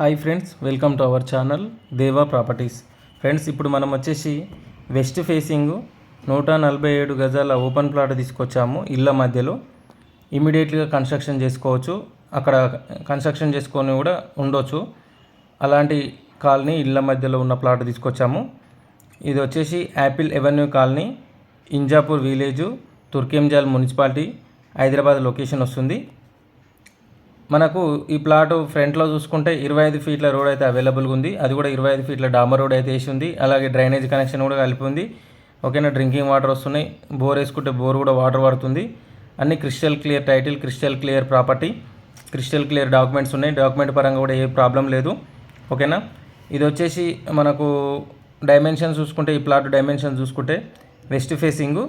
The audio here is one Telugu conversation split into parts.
Hi friends welcome to our channel Deva properties. Friends ఇప్పుడు మనం వచ్చేసి వెస్ట్ ఫేసింగ్ నూట నలభై ఏడు గజాల ఓపెన్ ప్లాట్ తీసుకొచ్చాము ఇళ్ళ మధ్యలో. ఇమీడియట్గా కన్స్ట్రక్షన్ చేసుకోవచ్చు. అక్కడ కన్స్ట్రక్షన్ చేసుకొని కూడా ఉండొచ్చు. అలాంటి కాలనీ ఇళ్ళ మధ్యలో ఉన్న ప్లాట్ తీసుకొచ్చాము. ఇది వచ్చేసి Apple avenue colony Injapur village Turkayamjal municipality Hyderabad location వస్తుంది. మనకు ఈ ప్లాట్ ఫ్రంట్లో చూసుకుంటే ఇరవై ఐదు ఫీట్ల రోడ్ అయితే అవైలబుల్గా ఉంది. అది కూడా ఇరవై ఐదు ఫీట్ల డామర్ రోడ్ అయితే వేసి ఉంది. అలాగే డ్రైనేజ్ కనెక్షన్ కూడా కలిపి ఉంది. ఓకేనా? డ్రింకింగ్ వాటర్ వస్తున్నాయి. బోర్ వేసుకుంటే బోర్ కూడా వాటర్ పడుతుంది అన్ని crystal clear title crystal clear property crystal clear documents ఉన్నాయి. డాక్యుమెంట్ పరంగా కూడా ఏ ప్రాబ్లం లేదు. ఓకేనా? ఇది వచ్చేసి మనకు డైమెన్షన్ చూసుకుంటే ఈ ప్లాట్ డైమెన్షన్ చూసుకుంటే వెస్ట్ ఫేసింగ్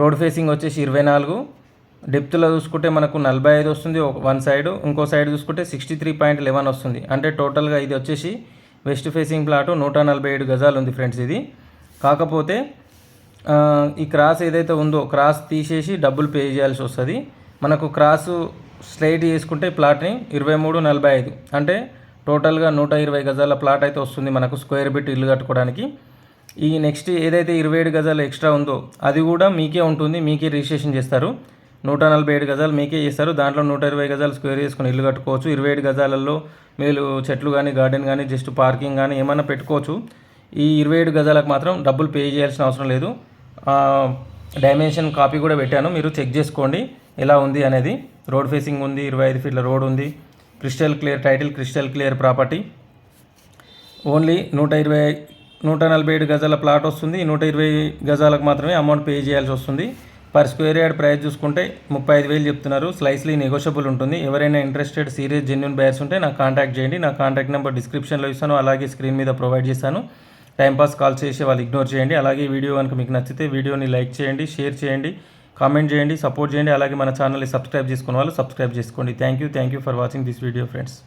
రోడ్ ఫేసింగ్ వచ్చేసి ఇరవై నాలుగు డెప్త్లో చూసుకుంటే మనకు నలభై ఐదు వస్తుంది వన్ సైడ్ ఇంకో సైడ్ చూసుకుంటే సిక్స్టీ త్రీ పాయింట్ లెవెన్ వస్తుంది. అంటే టోటల్గా ఇది వచ్చేసి వెస్ట్ ఫేసింగ్ ప్లాటు నూట నలభై ఏడు గజాలు ఉంది ఫ్రెండ్స్ ఇది. కాకపోతే ఈ క్రాస్ ఏదైతే ఉందో క్రాస్ తీసేసి డబ్బులు పే చేయాల్సి వస్తుంది. మనకు క్రాస్ స్లైడ్ చేసుకుంటే ప్లాట్ని ఇరవై మూడు నలభై ఐదు. అంటే టోటల్గా నూట ఇరవై గజాల ప్లాట్ అయితే వస్తుంది మనకు స్క్వేర్ బిట్ ఇల్లు కట్టుకోవడానికి. ఈ నెక్స్ట్ ఏదైతే ఇరవై ఏడు గజాలు ఎక్స్ట్రా ఉందో అది కూడా మీకే ఉంటుంది మీకే రిజిస్ట్రేషన్ చేస్తారు. నూట నలభై ఏడు గజాలు మీకే ఇస్తారు. దాంట్లో నూట ఇరవై గజాలు స్క్వేర్ చేసుకుని ఇల్లు కట్టుకోవచ్చు. ఇరవై ఏడు గజాలలో మీరు చెట్లు కానీ గార్డెన్ కానీ జస్ట్ పార్కింగ్ కానీ ఏమైనా పెట్టుకోవచ్చు. ఈ ఇరవై ఏడు గజాలకు మాత్రం డబ్బులు పే చేయాల్సిన అవసరం లేదు. డైమెన్షన్ కాపీ కూడా పెట్టాను. మీరు చెక్ చేసుకోండి. ఎలా ఉంది అనేది. రోడ్ ఫేసింగ్ ఉంది ఇరవై ఐదు ఫీట్ల రోడ్ ఉంది. Crystal clear title crystal clear property only నూట ఇరవై నూట నలభై ఏడు గజాల ప్లాట్ వస్తుంది. నూట ఇరవై గజాలకు మాత్రమే అమౌంట్ పే చేయాల్సి వస్తుంది. పర్ స్క్వేర్ యార్డ్ ప్రైస్ చూసుకుంటే ముప్పై ఐదు వేలు చెప్తున్నారు. స్లైస్లీ నెగోషియబుల్ ఉంటుంది. ఎవరైనా ఇంట్రెస్టెడ్ సీరియస్ జెన్యున్ బయర్స్ ఉంటే నాకు కాంటాక్ట్ చేయండి. నా కాంటాక్ట్ నెంబర్ డిస్క్రిప్షన్లో ఇస్తాను. అలాగే స్క్రీన్ మీద ప్రొవైడ్ చేస్తాను టైంపాస్ కాల్ చేసి వాళ్ళు ఇగ్నోర్ చేయండి. అలాగే వీడియో కనుక మీకు నచ్చితే వీడియోని లైక్ చేయండి షేర్ చేయండి కామెంట్ చేయండి సపోర్ట్ చేయండి. అలాగే మన ఛానల్ని సబ్స్క్రైబ్ చేసుకున్న వాళ్ళు సబ్స్క్రైబ్ చేసుకోండి. Thank you. Thank you for watching this video friends.